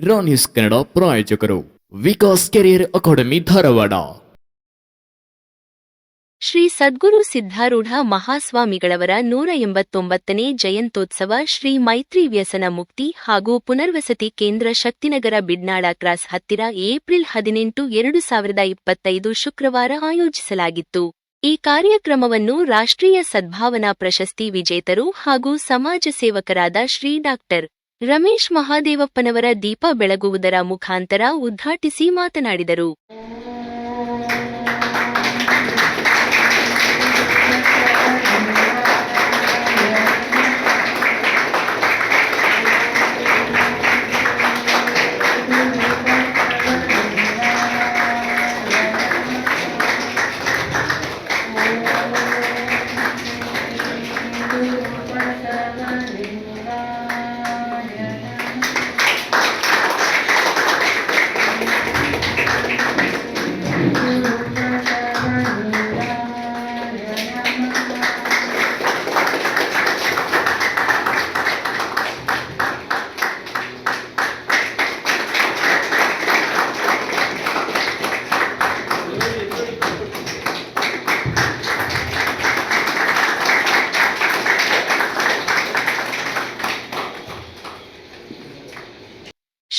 ರಾ news Kannada ಪ್ರಾಯೋಜಕರು Vikas career academy Dharwad Shri Sadguru Siddharudha ಮಹಾಸ್ವಾಮಿಗಳವರ ನೂರ ಎಂಬತ್ತೊಂಬತ್ತನೇ ಜಯಂತ್ಯೋತ್ಸವ ಶ್ರೀ ಮೈತ್ರಿ ವ್ಯಸನ ಮುಕ್ತಿ ಹಾಗೂ ಪುನರ್ವಸತಿ ಕೇಂದ್ರ ಶಕ್ತಿನಗರ ಬಿಡ್ನಾಳ ಕ್ರಾಸ್ ಹತ್ತಿರ ಏಪ್ರಿಲ್ ಹದಿನೆಂಟು, ಎರಡು ಸಾವಿರದ ಇಪ್ಪತ್ತೈದು ಶುಕ್ರವಾರ ಆಯೋಜಿಸಲಾಗಿತ್ತು. ಈ ಕಾರ್ಯಕ್ರಮವನ್ನು ರಾಷ್ಟ್ರೀಯ ಸದ್ಭಾವನಾ ಪ್ರಶಸ್ತಿ ವಿಜೇತರು ಹಾಗೂ ಸಮಾಜ ಸೇವಕರಾದ ಶ್ರೀ ಡಾಕ್ಟರ್ ರಮೇಶ್ ಮಹಾದೇವಪ್ಪನವರ ದೀಪ ಬೆಳಗುವುದರ ಮುಖಾಂತರ ಉದ್ಘಾಟಿಸಿ ಮಾತನಾಡಿದರು.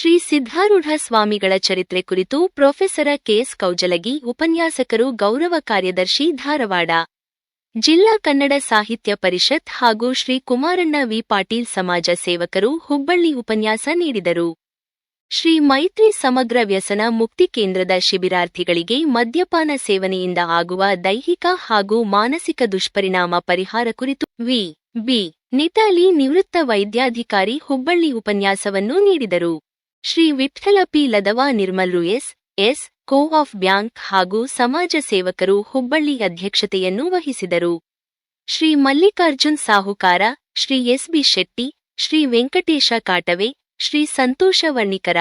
ಶ್ರೀ ಸಿದ್ಧಾರೂಢ ಸ್ವಾಮಿಗಳ ಚರಿತ್ರೆ ಕುರಿತು ಪ್ರೊಫೆಸರ ಕೆಎಸ್ ಕೌಜಲಗಿ, ಉಪನ್ಯಾಸಕರು ಗೌರವ ಕಾರ್ಯದರ್ಶಿ ಧಾರವಾಡ. ಜಿಲ್ಲಾ ಕನ್ನಡ ಸಾಹಿತ್ಯ ಪರಿಷತ್ ಹಾಗೂ ಶ್ರೀ ಕುಮಾರಣ್ಣ ವಿ. ಪಾಟೀಲ್ ಸಮಾಜ ಸೇವಕರು ಹುಬ್ಬಳ್ಳಿ ಉಪನ್ಯಾಸ ನೀಡಿದರು. ಶ್ರೀ ಮೈತ್ರಿ ಸಮಗ್ರ ವ್ಯಸನ ಮುಕ್ತಿ ಕೇಂದ್ರದ ಶಿಬಿರಾರ್ಥಿಗಳಿಗೆ ಮದ್ಯಪಾನ ಸೇವನೆಯಿಂದ ಆಗುವ ದೈಹಿಕ ಹಾಗೂ ಮಾನಸಿಕ ದುಷ್ಪರಿಣಾಮ ಪರಿಹಾರ ಕುರಿತು ವಿ. ಬಿ. ನಿಟಾಲಿ ನಿವೃತ್ತ ವೈದ್ಯಾಧಿಕಾರಿ ಹುಬ್ಬಳ್ಳಿ ಉಪನ್ಯಾಸವನ್ನು ನೀಡಿದರು. ಶ್ರೀ ವಿಠಲ ಪಿ ಲದವಾ ನಿರ್ಮಲ್ರು S S, co of bank ಹಾಗೂ ಸಮಾಜ ಸೇವಕರು ಹುಬ್ಬಳ್ಳಿ ಅಧ್ಯಕ್ಷತೆಯನ್ನು ವಹಿಸಿದರು. ಶ್ರೀ ಮಲ್ಲಿಕಾರ್ಜುನ್ ಸಾಹುಕಾರ, ಶ್ರೀ ಎಸ್ ಬಿ ಶೆಟ್ಟಿ, ಶ್ರೀ ವೆಂಕಟೇಶ ಕಾಟವೆ, ಶ್ರೀ ಸಂತೋಷ ವರ್ಣಿಕರ,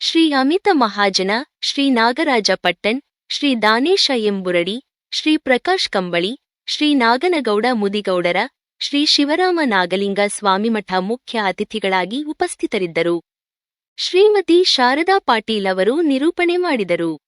ಶ್ರೀ ಅಮಿತ ಮಹಾಜನ, ಶ್ರೀ ನಾಗರಾಜ ಪಟ್ಟಣ್, ಶ್ರೀ ದಾನೇಶ ಎಂಬುರಡಿ, ಶ್ರೀ ಪ್ರಕಾಶ್ ಕಂಬಳಿ, ಶ್ರೀ ನಾಗನಗೌಡ ಮುದಿಗೌಡರ, ಶ್ರೀ ಶಿವರಾಮ ನಾಗಲಿಂಗ ಸ್ವಾಮಿಮಠ ಮುಖ್ಯ ಅತಿಥಿಗಳಾಗಿ ಉಪಸ್ಥಿತರಿದ್ದರು. ಶ್ರೀಮತಿ ಶಾರದಾ ಪಾಟೀಲ್ ಅವರು ನಿರೂಪಣೆ ಮಾಡಿದರು.